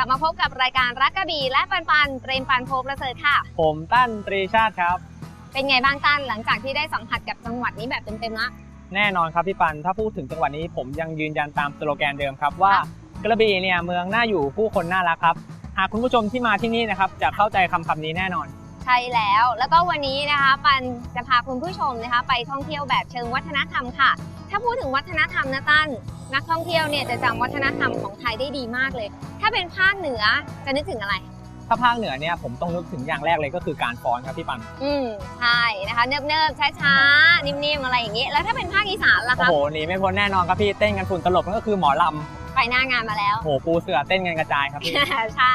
ลับมาพบกับรายการรักกระบี่และปันปันเตรมปันโพประเสริฐค่ะ ผมตั้นตรีชาติครับ เป็นไงบ้างตั้นหลังจากที่ได้สัมผัสกับจังหวัดนี้แบบเต็มๆละแน่นอนครับพี่ปันถ้าพูดถึงจังหวัดนี้ผมยังยืนยันตามสโลแกนเดิมครับว่าครับกระบี่เนี่ยเมืองน่าอยู่ผู้คนน่ารักครับหากคุณผู้ชมที่มาที่นี่นะครับจะเข้าใจคำคำนี้แน่นอนใช่แล้ว แล้วก็วันนี้นะคะปันจะพาคุณผู้ชมนะคะ ไปท่องเที่ยวแบบเชิงวัฒนธรรมค่ะ ถ้าพูดถึงวัฒนธรรมนะตั้นนักท่องเที่ยวเนี่ยจะจำวัฒนธรรมของไทยได้ดีมากเลย ถ้าเป็นภาคเหนือจะนึกถึงอะไร ถ้าภาคเหนือเนี่ยผมต้องนึกถึงอย่างแรกเลยก็คือการฟ้อนครับพี่ปัน อืมใช่นะคะเนิบๆช้าๆนิ่มๆอะไรอย่างนี้ แล้วถ้าเป็นภาคอีสานล่ะโอ้คะโหหนีไม่พ้นแน่นอนครับพี่เต้นกันฝุ่นตลบนั่นก็คือหมอลไปหน้างานมาแล้วำโอ้โหปูเสือเต้นกันกระจายครับพี่ใช่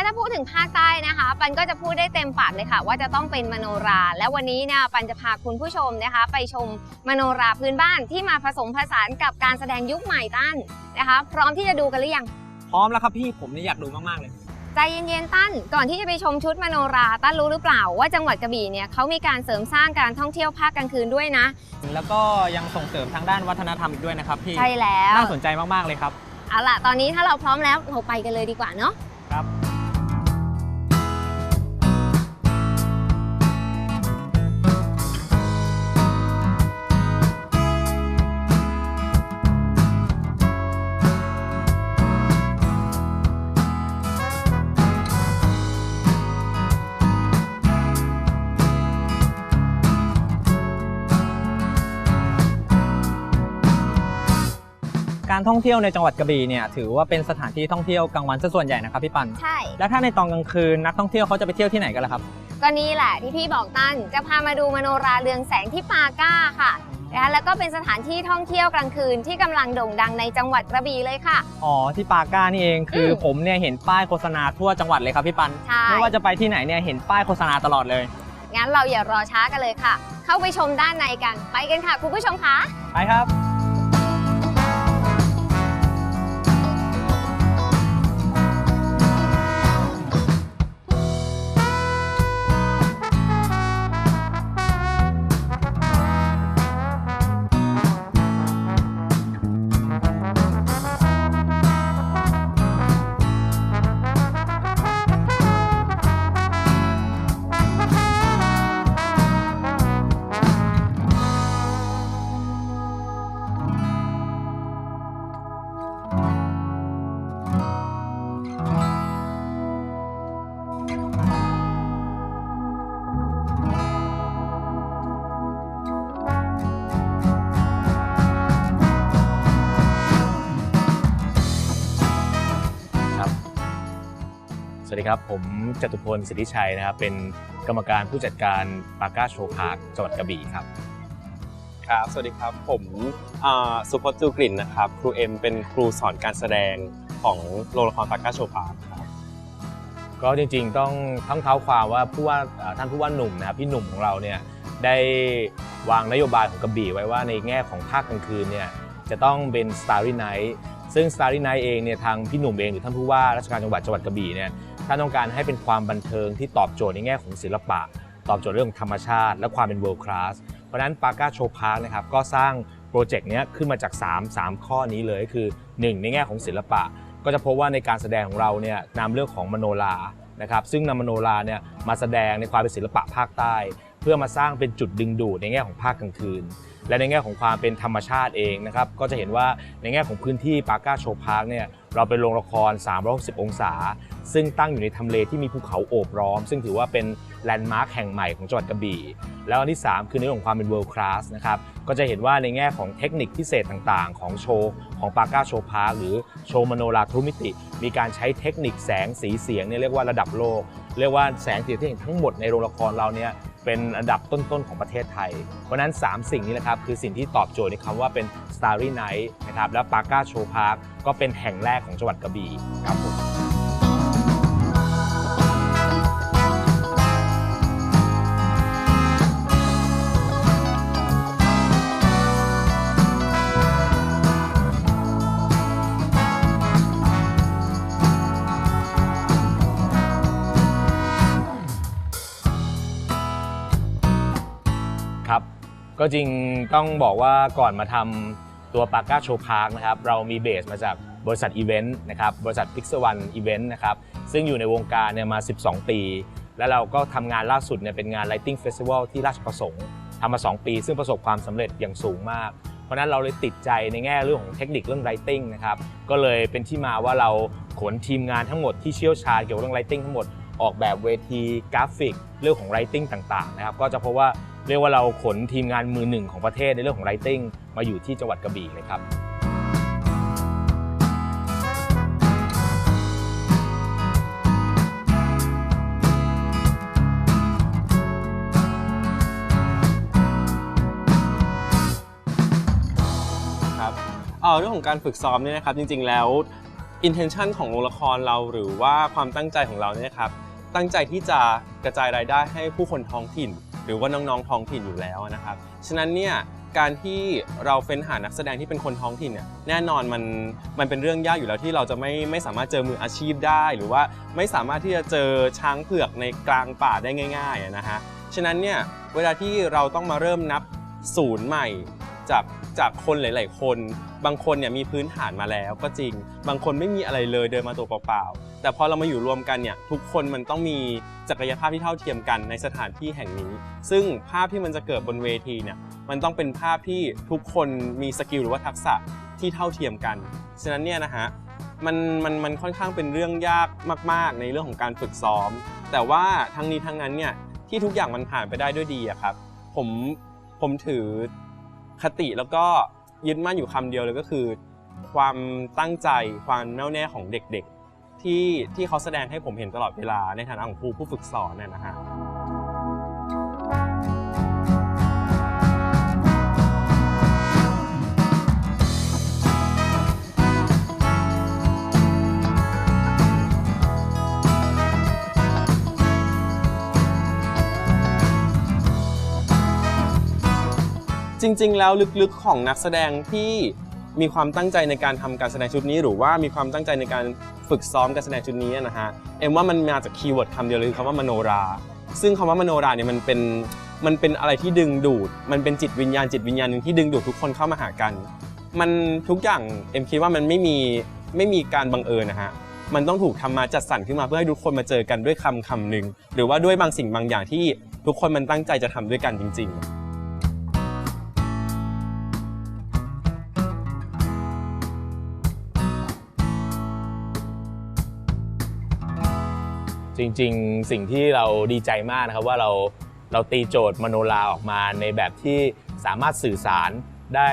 และถ้าพูดถึงภาคใต้นะคะ ปันก็จะพูดได้เต็มปากเลยค่ะ ว่าจะต้องเป็นมโนรา และวันนี้เนี่ยปันจะพาคุณผู้ชมนะคะ ไปชมมโนราพื้นบ้านที่มาผสมผสานกับการแสดงยุคใหม่ตั้นนะคะ พร้อมที่จะดูกันหรือยังพร้อมแล้วครับพี่ผมนี่อยากดูมากๆเลย ใจเย็นๆตั้นก่อนที่จะไปชมชุดมโนราตั้นรู้หรือเปล่าว่าจังหวัดกระบี่เนี่ยเขามีการเสริมสร้างการท่องเที่ยวภาคกลางคืนด้วยนะ แล้วก็ยังส่งเสริมทางด้านวัฒนธรรมอีกด้วยนะครับพี่ใช่แล้วน่าสนใจมากๆเลยครับเอาล่ะตอนนี้ถ้าเราพร้อมแล้วเราไปกันเลยดีกว่าเนาะครับ การท่องเที่ยวในจังหวัดกระบี่เนี่ยถือว่าเป็นสถานที่ท่องเที่ยวกลางวันซะส่วนใหญ่นะครับพี่ปัน ใช่ แล้วถ้าในตอนกลางคืนนักท่องเที่ยวเขาจะไปเที่ยวที่ไหนกันล่ะครับ ก็นี่แหละที่พี่บอกตั้นจะพามาดูมโนราเรืองแสงที่ปาก้าค่ะนะคะแล้วก็เป็นสถานที่ท่องเที่ยวกลางคืนที่กำลังโด่งดังในจังหวัดกระบี่เลยค่ะ อ๋อที่ปาก้านี่เองคืออมผมเนี่ยเห็นป้ายโฆษณาทั่วจังหวัดเลยครับพี่ปัน ใช่ ไม่ว่าจะไปที่ไหนเนี่ยเห็นป้ายโฆษณาตลอดเลย งั้นเราอย่ารอช้ากันเลยค่ะ เข้าไปชมด้านในกัน ไปกันค่ะ คุณผู้ชมคะ ไปครับ สวัสดีครับ ผมจตุพลสิทธิชัยนะครับ เป็นกรรมการผู้จัดการปาก้าโชว์พาร์คจังหวัดกระบี่ครับ ครับ สวัสดีครับผมอ่าสุพจน์จูกลิ่นนะครับ ครูเอ็มเป็นครูสอนการแสดงของโรงละครปากก้าโชว์พาร์คครับก็จริงๆต้องต้องเท้าความว่าผู้ว่าเอ่อท่านผู้ว่าหนุ่มนะครับพี่หนุ่มของเราเนี่ยได้วางนโยบายของกระบี่ไว้ว่าในแง่ของภาคกลางคืนเนี่ยจะต้องเป็น Starry Night ซึ่ง Starry Night เองเนี่ยทางพี่หนุ่มเองหรือท่านผู้ว่าราชการจังหวัดจังหวัดกระบี่เนี่ย ท่านต้องการให้เป็นความบันเทิงที่ตอบโจทย์ในแง่ของศิลปะ ตอบโจทย์เรื่องธรรมชาติ และความเป็น world class เพราะนั้นปาก้าโชว์พาร์คนะครับก็สร้างโปรเจกต์นี้ขึ้นมาจาก 3 3 ข้อนี้เลยคือ 1 ในแง่ของศิลปะ ก็จะพบว่าในการแสดงของเราเนี่ยนำเรื่องของมโนรานะครับซึ่งนำมโนราเนี่ยมาแสดงในความเป็นศิลปะภาคใต้ เพื่อมาสร้างเป็นจุดดึงดูดในแง่ของภาคกลางคืน และในแง่ของความเป็นธรรมชาติเองนะครับก็จะเห็นว่าในแง่ของพื้นที่ปาก้าโชว์พาร์คเนี่ยเราเป็นโรงละคร 360 องศา ซึ่งตั้งอยู่ในทำเลที่มีภูเขาโอบล้อม ซึ่งถือว่าเป็นแลนด์มาร์คแห่งใหม่ของจังหวัดกระบี่ แล้วอันที่ 3 คือในเรื่องของความเป็น world class นะครับ ก็จะเห็นว่าในแง่ของเทคนิคพิเศษต่างๆ ของโชว์ของปาก้าโชว์พาร์คหรือโชว์มโนราทรุมิติ มีการใช้เทคนิคแสงสีเสียงเนี่ยเรียกว่าระดับโลก เรียกว่าแสงสีที่เห็นทั้งหมดในโรงละครเราเนี่ย เป็นอันดับต้นๆของประเทศไทย เพราะนั้น 3 สิ่งนี้แหละครับ คือสิ่งที่ตอบโจทย์ในคำว่าเป็น Starry Night นะครับและปาก้าโชว์พาร์คก็เป็นแห่งแรกของจังหวัดกระบี่ครับผม ก็จริงต้องบอกว่าก่อนมาทำตัวปาก้าโชว์พาร์คนะครับเรามีเบสมาจากบริษัทอีเวนต์นะครับบริษัท Pixel One Event นะครับซึ่งอยู่ในวงการเนี่ยมา 12 ปี แล้วเราก็ทำงานล่าสุดเนี่ยเป็นงาน Lighting Festival ที่ราชประสงค์ทำมา 2 ปี ซึ่งประสบความสำเร็จอย่างสูงมาก เพราะนั้นเราเลยติดใจในแง่เรื่องของเทคนิคเรื่อง Lighting นะครับก็เลยเป็นที่มาว่าเราขนทีมงานทั้งหมดที่เชี่ยวชาญเกี่ยวกับเรื่อง Lighting ทั้งหมดออกแบบเวทีกราฟิก เรื่องของ Lighting ต่างๆนะครับก็จะพบว่า เรียกว่าเราขนทีมงานมือหนึ่งของประเทศในเรื่องของ Lighting มาอยู่ที่จังหวัดกระบี่เลยครับครับเอ่อเรื่องของการฝึกซ้อมเนี่ยนะครับจริงๆแล้ว intention ของโรงละครเราหรือว่าความตั้งใจของเราเนี่ยนะครับตั้งใจที่จะกระจายรายได้ให้ผู้คนท้องถิ่น รือว่าน้องๆท้องถิ่นอยู่แล้วนะครับ ฉะนั้นเนี่ยการที่เราเฟ้นหานักแสดงที่เป็นคนท้องถิ่นเนี่ยแน่นอนมันมันเป็นเรื่องยากอยู่แล้วที่เราจะไม่ไม่สามารถเจอมืออาชีพได้ หรือว่าไม่สามารถที่จะเจอช้างเผือกในกลางป่าได้ง่ายๆนะฮะฉะนั้นเนี่ยเวลาที่เราต้องมาเริ่มนับศูนย์ใหม่จากจากคนหลาย ๆ คน บางคนเนี่ยมีพื้นฐานมาแล้วก็จริง บางคนไม่มีอะไรเลยเดินมาตัวเปล่าๆ แต่พอเรามาอยู่รวมกันเนี่ยทุกคนมันต้องมีศักยภาพที่เท่าเทียมกันในสถานที่แห่งนี้ ซึ่งภาพที่มันจะเกิดบนเวทีเนี่ยมันต้องเป็นภาพที่ทุกคนมีสกิลหรือว่าทักษะที่เท่าเทียมกัน ฉะนั้นเนี่ยนะฮะมันมันมันค่อนข้างเป็นเรื่องยากมาก ๆ ในเรื่องของการฝึกซ้อม แต่ว่าทั้งนี้ทั้งนั้นเนี่ยที่ทุกอย่างมันผ่านไปได้ด้วยดีอะครับผมผมถือคติแล้วก็ยึดมั่นอยู่คำเดียวเลยก็คือ ความตั้งใจความแน่วแน่ของเด็กๆ ที่ที่เขาแสดงให้ผมเห็นตลอดเวลาในฐานะของครูผู้ฝึกสอนนะนะฮะจริง ๆ แล้วลึกๆของนักแสดงที่ มีความตั้งใจในการทำการแสดงชุดนี้ หรือว่ามีความตั้งใจในการฝึกซ้อมการแสดงชุดนี้นะฮะเอ็มว่ามันมาจากคีย์เวิร์ดคำเดียวเลยคือคำว่ามโนรา ซึ่งคำว่ามโนราเนี่ยมันเป็นมันเป็นอะไรที่ดึงดูด มันเป็นจิตวิญญาณจิตวิญญาณหนึ่งที่ดึงดูดทุกคนเข้ามาหากัน มันทุกอย่างเอ็มคิดว่ามันไม่มีไม่มีการบังเอิญนะฮะมันต้องถูกทำมาจัดสรรขึ้นมาเพื่อให้ทุกคนมาเจอกันด้วยคำคำหนึ่งหรือว่าด้วยบางสิ่งบางอย่างที่ทุกคนมันตั้งใจจะทำด้วยกันจริง ๆ จริง ๆ สิ่งที่เราดีใจมากนะครับว่าเราเราตีโจทย์มโนราออกมาในแบบที่สามารถสื่อสารได้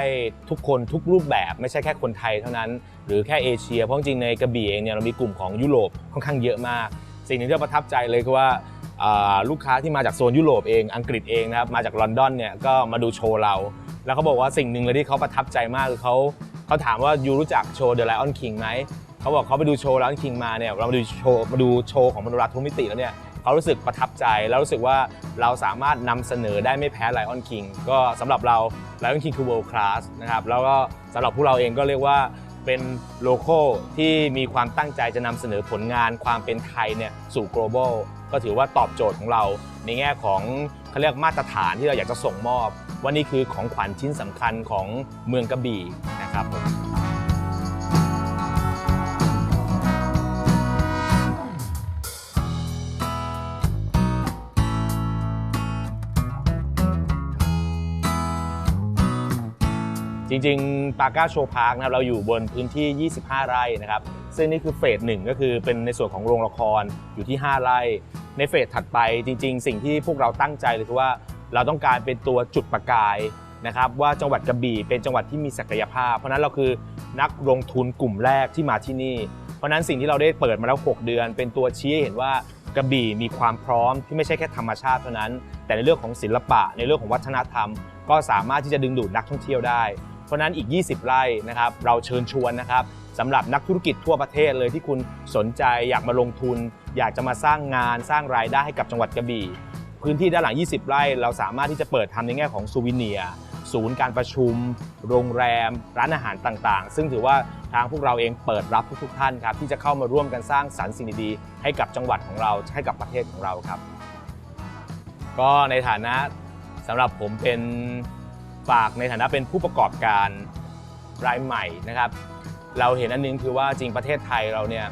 ทุกคนทุกรูปแบบไม่ใช่แค่คนไทยเท่านั้น หรือแค่เอเชีย เพราะจริงในกระบี่เองเนี่ยเรามีกลุ่มของยุโรปค่อนข้างเยอะมาก สิ่งหนึ่งที่เราประทับใจเลยคือว่าลูกค้าที่มาจากโซนยุโรปเองอังกฤษเองนะครับมาจากลอนดอนเนี่ยก็มาดูโชว์เรา แล้วเขาบอกว่าสิ่งหนึ่งเลยที่เขาประทับใจมากคือเขาเขาถามว่ายูรู้จักโชว์ The Lion King ไหม เขาบอกเขาไปดูโชว์แล้วคิงมาเนี่ยเรามาดูโชว์มาดูโชว์ของมโนราทุกมิติแล้วเนี่ยเขารู้สึกประทับใจแล้วรู้สึกว่าเราสามารถนำเสนอได้ไม่แพ้ไลออนคิงก็สำหรับเราไลออนคิงคือ world class นะครับแล้วก็สำหรับพวกเราเองก็เรียกว่าเป็นโลโก้ที่มีความตั้งใจจะนำเสนอผลงานความเป็นไทยเนี่ยสู่ global ก็ถือว่าตอบโจทย์ของเรา ในแง่ของเขาเรียกมาตรฐานที่เราอยากจะส่งมอบ ว่านี่คือของขวัญชิ้นสำคัญของเมืองกระบี่นะครับผม จริงๆปาก้าโชว์พาร์คนะครับเราอยู่บนพื้นที่ 25 ไร่นะครับซึ่งนี่คือเฟสหนึ่งก็คือเป็นในส่วนของโรงละครอยู่ที่ 5 ไร่ ในเฟสถัดไปจริง ๆ สิ่งที่พวกเราตั้งใจเลยคือว่าเราต้องการเป็นตัวจุดประกายนะครับว่าจังหวัดกระบี่เป็นจังหวัดที่มีศักยภาพ เพราะนั้นเราคือนักลงทุนกลุ่มแรกที่มาที่นี่ เพราะฉะนั้นสิ่งที่เราได้เปิดมาแล้ว 6 เดือน เป็นตัวชี้ให้เห็นว่ากระบี่มีความพร้อมที่ไม่ใช่แค่ธรรมชาติเท่านั้น แต่ในเรื่องของศิลปะในเรื่องของวัฒนธรรม ก็สามารถที่จะดึงดูดนักท่องเที่ยวได้ เพราะนั้นอีก 20 ไร่นะครับเราเชิญชวนนะครับสำหรับนักธุรกิจทั่วประเทศเลยที่คุณสนใจอยากมาลงทุน อยากจะมาสร้างงานสร้างรายได้ให้กับจังหวัดกระบี่ พื้นที่ด้านหลัง 20 ไร่เราสามารถที่จะเปิดทำในแง่ของซูวิเนียศูนย์การประชุม โรงแรม ร้านอาหารต่างๆ ซึ่งถือว่าทางพวกเราเองเปิดรับทุกๆท่านครับที่จะเข้ามาร่วมกันสร้างสรรค์สิ่งดีๆให้กับจังหวัดของเราให้กับประเทศของเราครับ ก็ในฐานะสำหรับผมเป็น ฝากในฐานะเป็นผู้ประกอบการรายใหม่นะครับ เราเห็นอันนึงคือว่าจริงประเทศไทยเราเนี่ย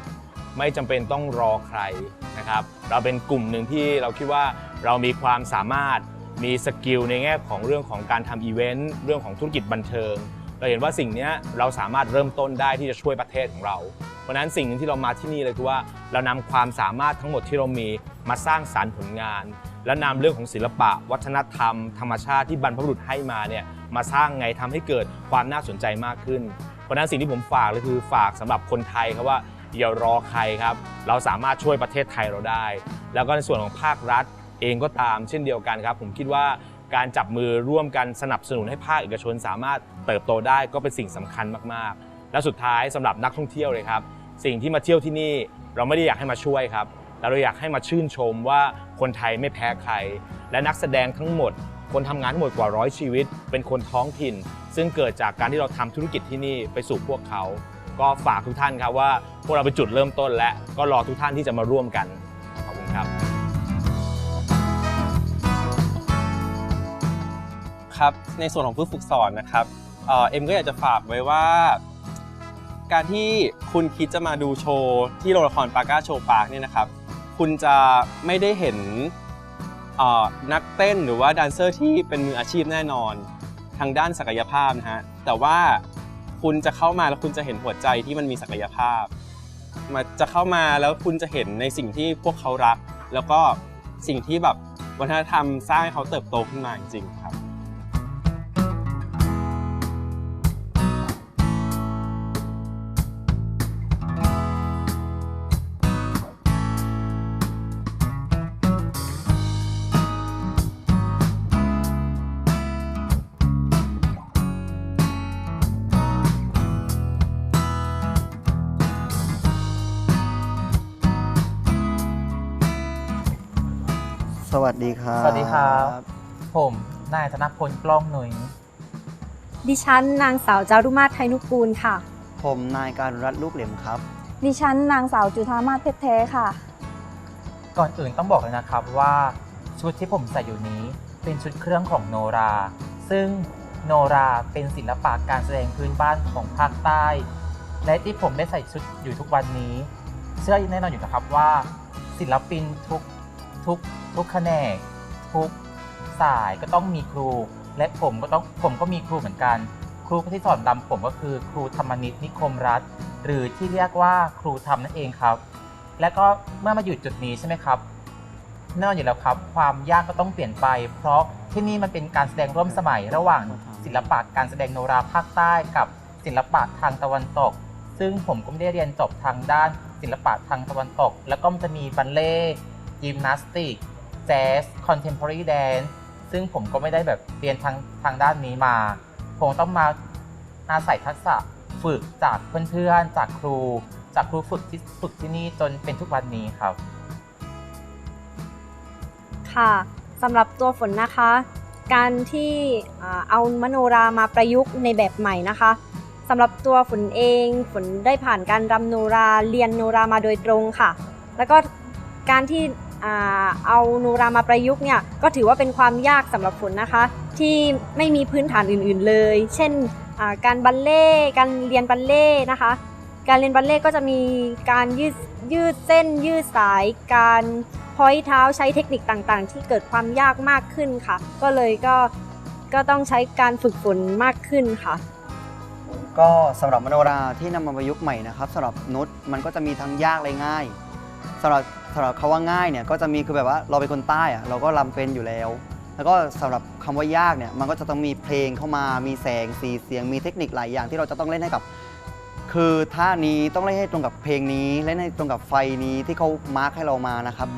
ไม่จำเป็นต้องรอใครนะครับ เราเป็นกลุ่มหนึ่งที่เราคิดว่าเรามีความสามารถมีสกิลในแง่ของเรื่องของการทำอีเวนต์เรื่องของธุรกิจบันเทิง เราเห็นว่าสิ่งนี้เราสามารถเริ่มต้นได้ที่จะช่วยประเทศของเรา เพราะนั้นสิ่งหนึ่งที่เรามาที่นี่เลยคือว่าเรานำความสามารถทั้งหมดที่เรามีมาสร้างสารรค์ผลงาน และนำเรื่องของศิลปะ วัฒนธรรม ธรรมชาติที่บรรพบุรุษให้มาเนี่ยมาสร้างไงทำให้เกิดความน่าสนใจมากขึ้น เพราะนั้นสิ่งที่ผมฝากเลยคือฝากสำหรับคนไทยครับว่าอย่ารอใครครับ เราสามารถช่วยประเทศไทยเราได้ แล้วก็ในส่วนของภาครัฐเองก็ตามเช่นเดียวกันครับ ผมคิดว่าการจับมือร่วมกันสนับสนุนให้ภาคเอกชนสามารถเติบโตได้ก็เป็นสิ่งสำคัญมากๆ และสุดท้ายสำหรับนักท่องเที่ยวเลยครับ สิ่งที่มาเที่ยวที่นี่เราไม่ได้อยากให้มาช่วยครับแต่เราอยากให้มาชื่นชมว่า คนไทยไม่แพ้ใคร และนักแสดงทั้งหมด คนทำงานทั้งหมดกว่าร้อยชีวิต เป็นคนท้องถิ่น ซึ่งเกิดจากการที่เราทำธุรกิจที่นี่ไปสู่พวกเขา ก็ฝากทุกท่านครับว่าพวกเราเป็นจุดเริ่มต้นและก็รอทุกท่านที่จะมาร่วมกันขอบคุณครับ ครับในส่วนของผู้ฝึกสอนนะครับเอ่อเอ็มก็อยากจะฝากไว้ว่า การที่คุณคิดจะมาดูโชว์ที่โรงละครปาก้าโชว์ปาร์คเนี่ยนะครับ คุณจะไม่ได้เห็นเอ่อนักเต้นหรือว่าแดนเซอร์ที่เป็นมืออาชีพแน่นอนทางด้านศักยภาพนะฮะแต่ว่าคุณจะเข้ามาแล้วคุณจะเห็นหัวใจที่มันมีศักยภาพมาจะเข้ามาแล้วคุณจะเห็นในสิ่งที่พวกเขารัก แล้วก็สิ่งที่แบบวัฒนธรรมสร้างให้เขาเติบโตขึ้นมาจริงๆครับ สวัสดีครับ สวัสดีครับ ผม นายธนพลกล้องหนุยดิฉันนางสาวจารุมาศไทยนุกูลค่ะ ผมนายการรัฐลูกเหลี่ยมครับ ดิฉันนางสาวจุธามาศเพชรแท้ค่ะ ก่อนอื่นต้องบอกเลยนะครับว่าชุดที่ผมใส่อยู่นี้เป็นชุดเครื่องของโนรา ซึ่งโนราเป็นศิลปะการแสดงพื้นบ้านของภาคใต้ และที่ผมได้ใส่ชุดอยู่ทุกวันนี้ เชื่อแน่นอนอยู่นะครับว่า ศิลปินทุก ทุกทุกแขนงทุกสายก็ต้องมีครู และผมก็ต้องผมก็มีครูเหมือนกัน ครูที่สอนรำผมก็คือครูธรรมนิตนิคมรัฐ หรือที่เรียกว่าครูธรรมนั่นเองครับ และก็เมื่อมาอยู่จุดนี้ใช่ไหมครับแน่นอนอยู่แล้วครับ ความยากก็ต้องเปลี่ยนไป เพราะที่นี่มันเป็นการแสดงร่วมสมัยระหว่างศิลปะการแสดงโนราภาคใต้กับศิลปะทางตะวันตก ซึ่งผมก็ไม่ได้เรียนจบทางด้านศิลปะทางตะวันตก แล้วก็จะมีบัลเล่ ยิมนาสติกแจ๊สคอนเทมพอรี่แดนซึ่งผมก็ไม่ได้แบบเรียนทางทางด้านนี้มา ผมต้องมาอาศัยทักษะฝึกจากเพื่อนๆ จากครู จากครูฝึกที่ฝึกที่นี่จนเป็นทุกวันนี้ครับ ค่ะสำหรับตัวฝนนะคะ การที่เอามโนรามาประยุกต์ในแบบใหม่นะคะสำหรับตัวฝนเองฝนได้ผ่านการรำโนราเรียนโนรามาโดยตรงค่ะ แล้วก็การที่ เอาโนรามาประยุกต์เนี่ยก็ถือว่าเป็นความยากสำหรับฝนนะคะ ที่ไม่มีพื้นฐานอื่นๆเลย เช่นการบัลเล่การเรียนบัลเล่นะคะ การเรียนบัลเล่ก็จะมีการยืดยืดเส้นยืดสาย การพอยเท้าใช้เทคนิคต่างๆ ที่เกิดความยากมากขึ้นค่ะ ก็เลยก็ก็ต้องใช้การฝึกฝนมากขึ้นค่ะ ก็สำหรับมโนราที่นำมาประยุกต์ใหม่นะครับสำหรับนุชมันก็จะมีทั้งยากและง่ายสำหรับ สำหรับคาว่าง่ายเนี่ยก็จะมีคือแบบว่าเราเป็นคนใต้อะเราก็รำเป็นอยู่แล้ว แล้วก็สำหรับคำว่ายากเนี่ยมันก็จะต้องมีเพลงเข้ามามีแสงสีเสียงมีเทคนิคหลายอย่างที่เราจะต้องเล่นให้กับ คือท่านี้ต้องเล่นให้ตรงกับเพลงนี้เล่นให้ตรงกับไฟนี้ที่เขามาร์คให้เรามานะครับ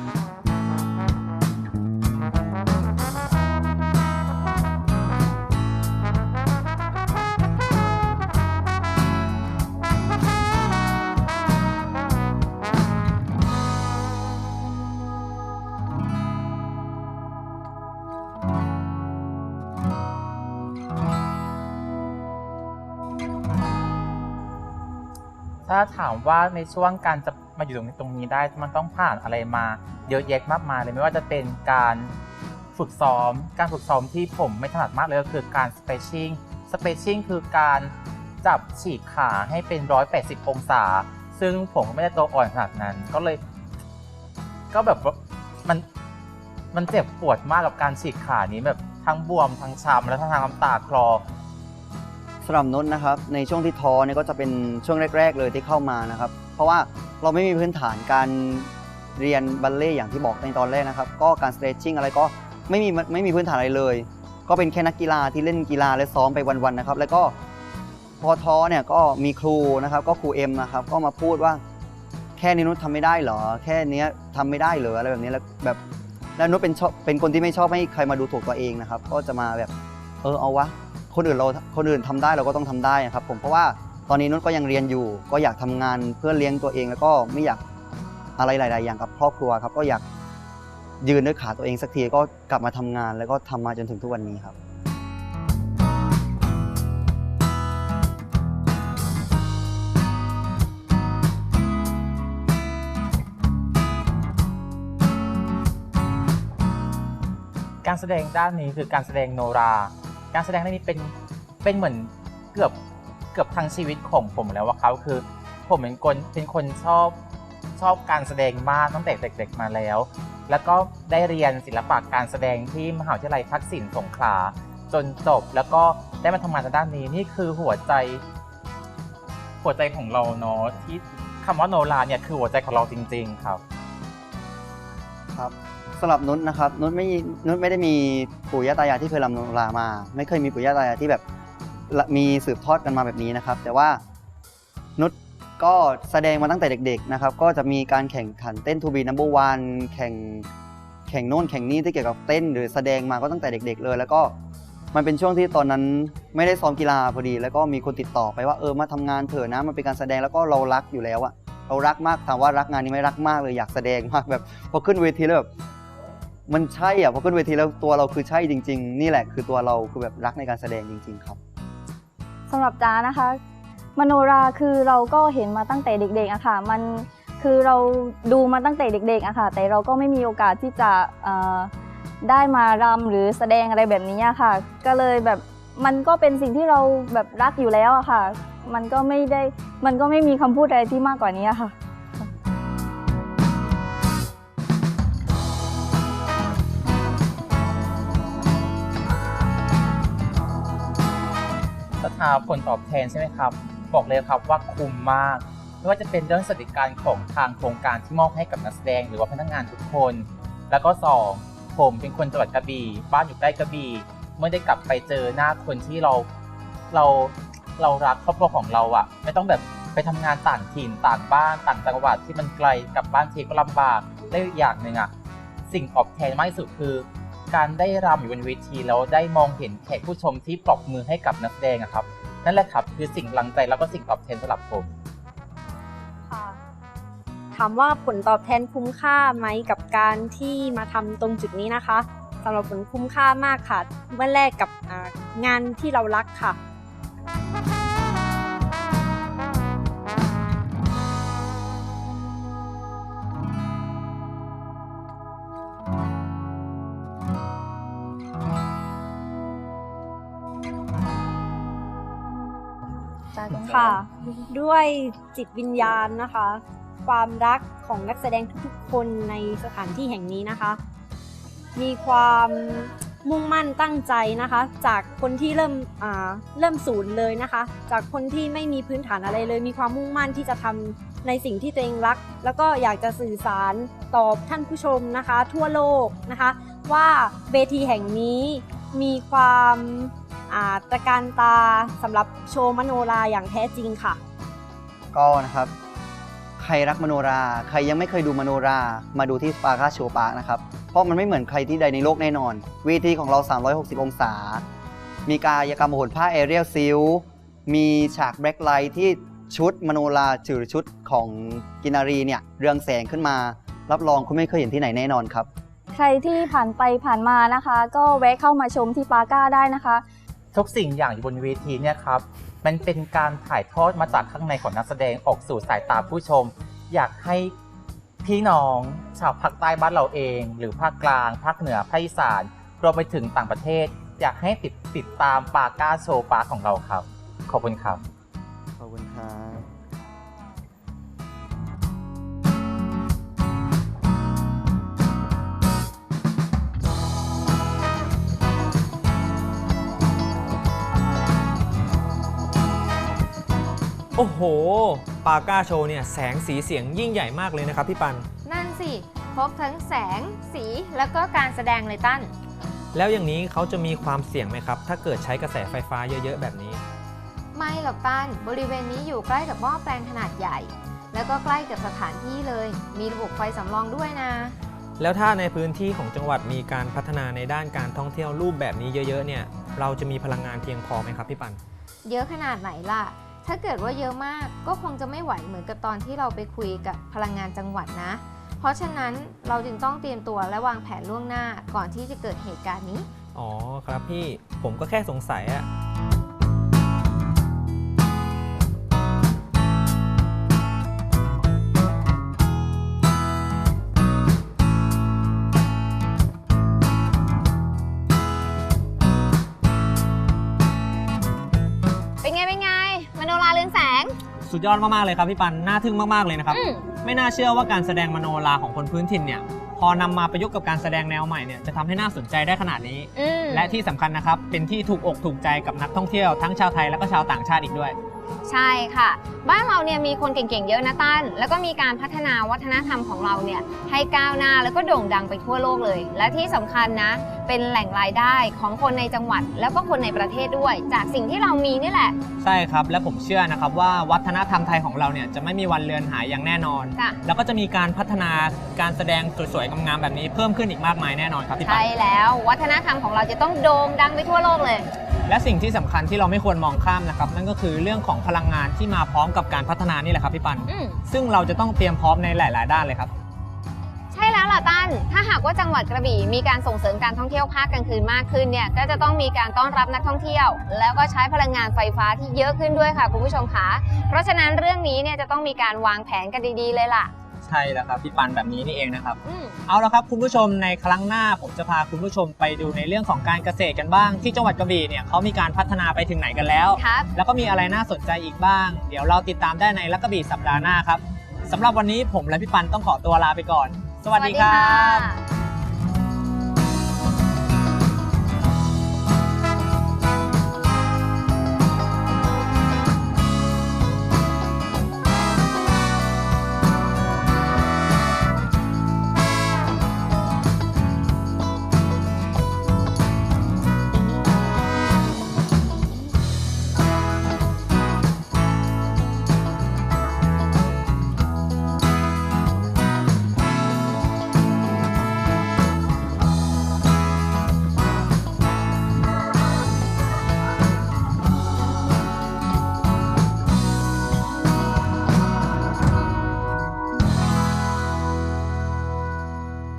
าถามว่าในช่วงการจะมาอยู่ตรงนี้ตรงนี้ได้มันต้องผ่านอะไรมาเยอะแยะมากมายเลยไม่ว่าจะเป็นการฝึกซ้อม การฝึกซ้อมที่ผมไม่ถนัดมากเลยก็คือการสเปซชิ่งสเปซชิ่งคือการจับฉีกขาให้เป็น 180 องศา ซึ่งผมไม่ได้ตัวอ่อนขนาดนั้น ก็เลย ก็แบบมันมันเจ็บปวดมากกับการฉีกขานี้แบบทั้งบวมทั้งช้ำและทั้งน้ำตาคลอำหรับนุชนะครับในช่วงที่ท้อเนี่ยก็จะเป็นช่วงแรก ๆ เลยที่เข้ามานะครับ เพราะว่าเราไม่มีพื้นฐานการเรียนบัลเล่ต์อย่างที่บอกในตอนแรกนะครับ ก็การ stretching อะไรก็ไม่มีไม่มีพื้นฐานอะไรเลย ก็เป็นแค่นักกีฬาที่เล่นกีฬาและซ้อมไปวันๆนะครับ แล้วก็พอท้อเนี่ยก็มีครูนะครับ ก็ครูเอ็มนะครับก็มาพูดว่า แค่นี้นุชทำไม่ได้เหรอ แค่นี้ยทำไม่ได้เหรออะไรแบบนี้แล้วแบบแล้วนุชเป็นชอบเป็นคนที่ไม่ชอบให้ใครมาดูถูกตัวเองนะครับ ก็จะมาแบบเออเอาวะ คนอื่นเราคนอื่นทำได้เราก็ต้องทำได้นะครับผมเพราะว่าตอนนี้นุชก็ยังเรียนอยู่ ก็อยากทำงานเพื่อเลี้ยงตัวเองแล้วก็ไม่อยากอะไรหลาย ๆ อย่างกับครอบครัวครับก็อยากยืนด้วยขาตัวเองสักทีก็กลับมาทำงานแล้วก็ทำมาจนถึงทุกวันนี้ครับการแสดงด้านนี้คือการแสดงโนรา การแสดงด้านนี้เป็นเป็นเหมือนเกือบเกือบทั้งชีวิตของผมแล้วว่าเขาคือ ผมเป็นคนเป็นคนชอบชอบการแสดงมากตั้งแต่เด็ก ๆมาแล้ว แล้วก็ได้เรียนศิลปะการแสดงที่มหาวิทยาลัยทักษิณสงขลาจนจบ แล้วก็ได้มาทำงานทางด้านนี้นี่คือหัวใจ หัวใจของเราเนาะที่คำว่าโนราเนี่ยคือหัวใจของเราจริง ๆ ครับ ครับสำหรับนุชนะครับนุชไม่นุชไม่ได้มีปู่ย่าตายายที่เคยรำโนรามา ไม่เคยมีปู่ย่าตายายที่แบบมีสืบทอดกันมาแบบนี้นะครับ แต่ว่านุชก็แสดงมาตั้งแต่เด็ก ๆนะครับ ก็จะมีการแข่งขันเต้นทูบีนัมเบอร์วันแข่งแข่งโน่นแข่งนี้ที่เกี่ยวกับเต้นหรือแสดงมาก็ตั้งแต่เด็ก ๆ เลย แล้วก็มันเป็นช่วงที่ตอนนั้นไม่ได้ซ้อมกีฬาพอดี แล้วก็มีคนติดต่อไปว่าเออมาทำงานเถอะนะมันเป็นการแสดงแล้วก็เรารักอยู่แล้วอะ เรารักมากถามว่ารักงานนี้ไหม่รักมากเลยอยากแสดงมากแบบพอขึ้นเวทีแล้วแบบมันใช่อะพอขึ้นเวทีแล้วตัวเราคือใช่จริง ๆ นี่แหละคือตัวเราคือแบบรักในการแสดงจริง ๆ ครับสำหรับจ้านะคะ มโนราคือเราก็เห็นมาตั้งแต่เด็กๆอะค่ะ มันคือเราดูมาตั้งแต่เด็กๆอะค่ะ แต่เราก็ไม่มีโอกาสที่จะได้มารำหรือแสดงอะไรแบบนี้ค่ะ ก็เลยแบบมันก็เป็นสิ่งที่เราแบบรักอยู่แล้วอะค่ะ มันก็ไม่ได้มันก็ไม่มีคำพูดอะไรที่มากกว่านี้อะค่ะ สถาผลตอบแทนใช่ไหมครับ บอกเลยครับว่าคุ้มมาก ไม่ว่าจะเป็นเรื่องสวัสดิการของทางโครงการที่มอบให้กับนักแสดงหรือว่าพนักงานทุกคน แล้วก็สองผมเป็นคนจังหวัดกระบี่บ้านอยู่ใกล้กระบี่เมื่อได้กลับไปเจอหน้าคนที่เราเรา เรารักครอบครัวของเราอะไม่ต้องแบบไปทำงานต่างถิ่นต่างบ้านต่างจังหวัดที่มันไกลกลับบ้านทีก็ลำบากได้อีกอย่างหนึ่งอะสิ่งตอบแทนมากที่สุดคือ การได้รำอยู่บนเวทีแล้วได้มองเห็นแขกผู้ชมที่ปรบมือให้กับนักแสดงอะครับ นั่นแหละครับคือสิ่งกำลังใจแล้วก็สิ่งตอบแทนสำหรับผม ค่ะถามว่าผลตอบแทนคุ้มค่าไหมกับการที่มาทำตรงจุดนี้นะคะสำหรับผลคุ้มค่ามากค่ะ เมื่อแลกกับอ่างานที่เรารักค่ะ ด้วยจิตวิญญาณนะคะ ความรักของนักแสดงทุกๆคนในสถานที่แห่งนี้นะคะ มีความมุ่งมั่นตั้งใจนะคะ จากคนที่เริ่มอ่าเริ่มศูนย์เลยนะคะ จากคนที่ไม่มีพื้นฐานอะไรเลย มีความมุ่งมั่นที่จะทำในสิ่งที่ตัวเองรัก แล้วก็อยากจะสื่อสารตอบท่านผู้ชมนะคะ ทั่วโลกนะคะ ว่าเวทีแห่งนี้มีความ ตระการตาสำหรับโชว์มโนราอย่างแท้จริงค่ะ ก็นะครับ ใครรักมโนรา ใครยังไม่เคยดูมโนรา มาดูที่สปา k าโชปาร์นะครับ เพราะมันไม่เหมือนใครที่ใดในโลกแน่นอน เวทีของเรา 360 องศา มีกายกรรมโหนผ้าแอเรียลซิล มีฉากแบล็คไลท์ที่ชุดมโนราจือชุดของกินารีเนี่ยเรืองแสงขึ้นมา รับรองคุณไม่เคยเห็นที่ไหนแน่นอนครับ ใครที่ผ่านไปผ่านมานะคะ ก็แวะเข้ามาชมที่ปาก้าได้นะคะ ทุกสิ่งอย่างอยู่บนเวทีเนี่ยครับมันเป็นการถ่ายทอดมาจากข้างในของนักแสดงออกสู่สายตาผู้ชม อยากให้พี่น้องชาวภาคใต้บ้านเราเอง หรือภาคกลางภาคเหนือภาคอีสานรวมไปถึงต่างประเทศ อยากให้ติดติดตามปาก้าโชว์ปาของเราครับ ขอบคุณครับ ขอบคุณครับ โอ้โห ปาก้าโชว์เนี่ยแสงสีเสียงยิ่งใหญ่มากเลยนะครับพี่ปัน นั่นสิ ครบทั้งแสง สีแล้วก็การแสดงเลยตั้น แล้วอย่างนี้เขาจะมีความเสี่ยงไหมครับ ถ้าเกิดใช้กระแสไฟฟ้าเยอะ ๆ แบบนี้ ไม่หรอกตั้น บริเวณนี้อยู่ใกล้กับหม้อแปลงขนาดใหญ่ แล้วก็ใกล้กับสถานที่เลย มีระบบไฟสำรองด้วยนะ แล้วถ้าในพื้นที่ของจังหวัดมีการพัฒนาในด้านการท่องเที่ยวรูปแบบนี้เยอะๆเนี่ย เราจะมีพลังงานเพียงพอไหมครับพี่ปัน เยอะขนาดไหนล่ะ ถ้าเกิดว่าเยอะมากก็คงจะไม่ไหวเหมือนกับตอนที่เราไปคุยกับพลังงานจังหวัดนะ เพราะฉะนั้นเราจึงต้องเตรียมตัวและวางแผนล่วงหน้าก่อนที่จะเกิดเหตุการณ์นี้ อ๋อครับพี่ผมก็แค่สงสัยอะ สุดยอดมากๆเลยครับพี่ปันน่าทึ่งมากๆเลยนะครับ อืม ไม่น่าเชื่อว่าการแสดงมโนราของคนพื้นถิ่นเนี่ยพอนำมาประยุกต์กับการแสดงแนวใหม่เนี่ยจะทำให้น่าสนใจได้ขนาดนี้ อืมและที่สำคัญนะครับเป็นที่ถูกอกถูกใจกับนักท่องเที่ยวทั้งชาวไทยและก็ชาวต่างชาติอีกด้วย ใช่ค่ะ บ้านเราเนี่ยมีคนเก่งๆเยอะนะตั้น แล้วก็มีการพัฒนาวัฒนธรรมของเราเนี่ยให้ก้าวหน้าแล้วก็โด่งดังไปทั่วโลกเลย และที่สำคัญนะ เป็นแหล่งรายได้ของคนในจังหวัด แล้วก็คนในประเทศด้วย จากสิ่งที่เรามีนี่แหละ ใช่ครับ และผมเชื่อนะครับว่าวัฒนธรรมไทยของเราเนี่ยจะไม่มีวันเลือนหายอย่างแน่นอนค่ะแล้วก็จะมีการพัฒนาการแสดงสวยๆงามๆแบบนี้เพิ่มขึ้นอีกมากมายแน่นอนครับพี่ปันใช่แล้ววัฒนธรรมของเราจะต้องโด่งดังไปทั่วโลกเลย และสิ่งที่สำคัญที่เราไม่ควรมองข้ามนะครับนั่นก็คือเรื่องของพลังงานที่มาพร้อมกับการพัฒนานี่แหละครับพี่ปัน อืม ซึ่งเราจะต้องเตรียมพร้อมในหลาย ๆ ด้านเลยครับ ใช่แล้วล่ะตั้น ถ้าหากว่าจังหวัดกระบี่มีการส่งเสริมการท่องเที่ยวภาคกลางคืนมากขึ้นเนี่ย ก็จะต้องมีการต้อนรับนักท่องเที่ยว แล้วก็ใช้พลังงานไฟฟ้าที่เยอะขึ้นด้วยค่ะคุณผู้ชมคะ เพราะฉะนั้นเรื่องนี้เนี่ยจะต้องมีการวางแผนกันดีๆเลยล่ะ ใช่แล้วครับพี่ปันแบบนี้นี่เองนะครับ อืมเอาละครับคุณผู้ชมในครั้งหน้าผมจะพาคุณผู้ชมไปดูในเรื่องของการเกษตรกันบ้าง ที่จังหวัดกระบี่เนี่ยเขามีการพัฒนาไปถึงไหนกันแล้ว ครับ แล้วก็มีอะไรน่าสนใจอีกบ้าง เดี๋ยวเราติดตามได้ในลักกระบี่สัปดาห์หน้าครับสำหรับวันนี้ผมและพี่ปันต้องขอตัวลาไปก่อน สวัสดีครับสวัสดีค่ะ